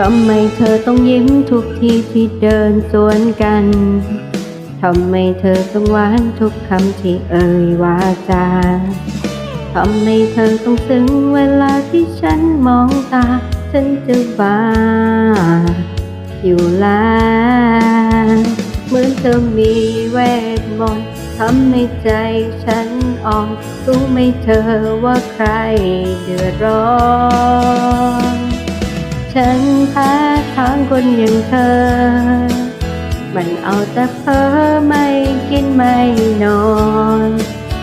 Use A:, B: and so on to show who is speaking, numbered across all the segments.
A: ทำไมเธอต้องยิ้มทุกทีที่เดินสวนกัน ทำไมเธอต้องหวานทุกคำที่เอ่ยวาจา ทำไมเธอต้องซึ้งเวลาที่ฉันมองตา ฉันจะบ้าอยู่แล้วเหมือนเธอมีเวทมนต์ทำให้ใจฉันอ่อนรู้ไหมเธอว่าใครเดือดร้อน ฉันแพ้ทางคนอย่างเธอ มันเอาแต่เพ้อไม่กินไม่นอน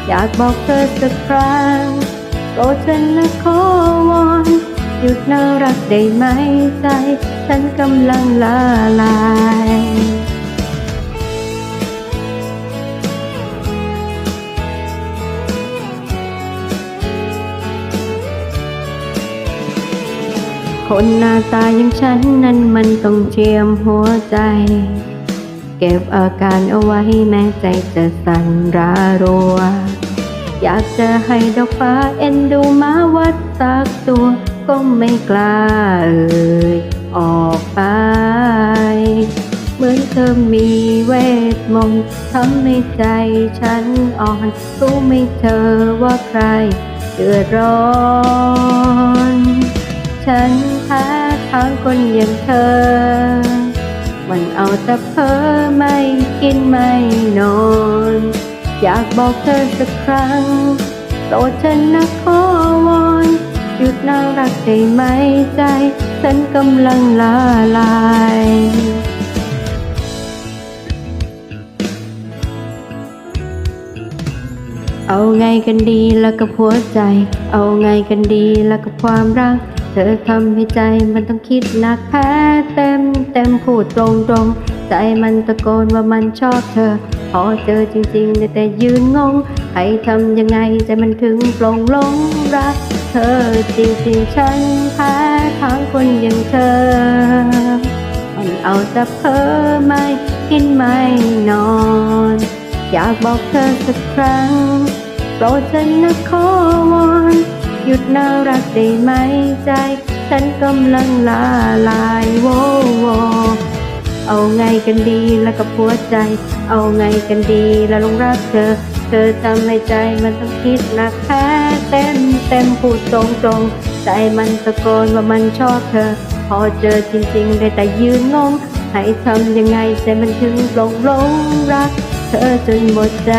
A: อยากบอกเธอสักครั้งโกรธฉันนะขอวอนหยุดน่ารักได้ไหมใจ ฉันกำลังละลาย คนหน้าตาอย่างฉันนั้นมันต้องเจียมหัวใจ เก็บอาการเอาไว้แม้ใจจะสั่นรารัว อยากจะให้ดอกฟ้าเอ็นดูมาวัดสักตัวก็ไม่กล้าเอ่ยออกไป เหมือนเธอมีเวทมนต์ทำให้ใจฉันอ่อนรู้ไหมเธอว่าใครเดือดร้อน ฉันแพ้ทางคนอย่างเธอ มันเอาแต่เพ้อไม่กินไม่นอน อยากบอกเธอสักครั้งโปรดฉันนะขอวอนหยุดน่ารักได้ไหมใจ ฉันกำลังละลายเอาไงกันดีแล้วกับหัวใจ เอาไงกันดีแล้วกับความรัก เธอทำให้ใจมันต้องคิดหนักแพ้เต็มเต็มพูดตรงตรงใจมันตะโกนว่ามันชอบเธอ พอเจอจริงๆ แต่ยืนงงให้ทำยังไงใจมันถึงปลงลงรัก เธอจริงๆฉันแพ้ทางคนอย่างเธอ มันเอาแต่เพ้อไม่กินไม่นอน อยากบอกเธอสักครั้งโปรดฉันนะขอวอน หยุดน่ารักได้ไหมใจ ฉันกำลังละลายโวโวเอาไงกันดีแล้วกับหัวใจ เอาไงกันดีแล้วลงรักเธอ เธอทำให้ใจมันต้องคิดหนักแพ้เต็มเต็มพูดตรงตรงใจมันตะโกนว่ามันชอบเธอ พอเจอจริงๆ ได้แต่ยืนงง ให้ทำยังไงใจมันถึงหลงหลงรัก เธอจนหมดใจ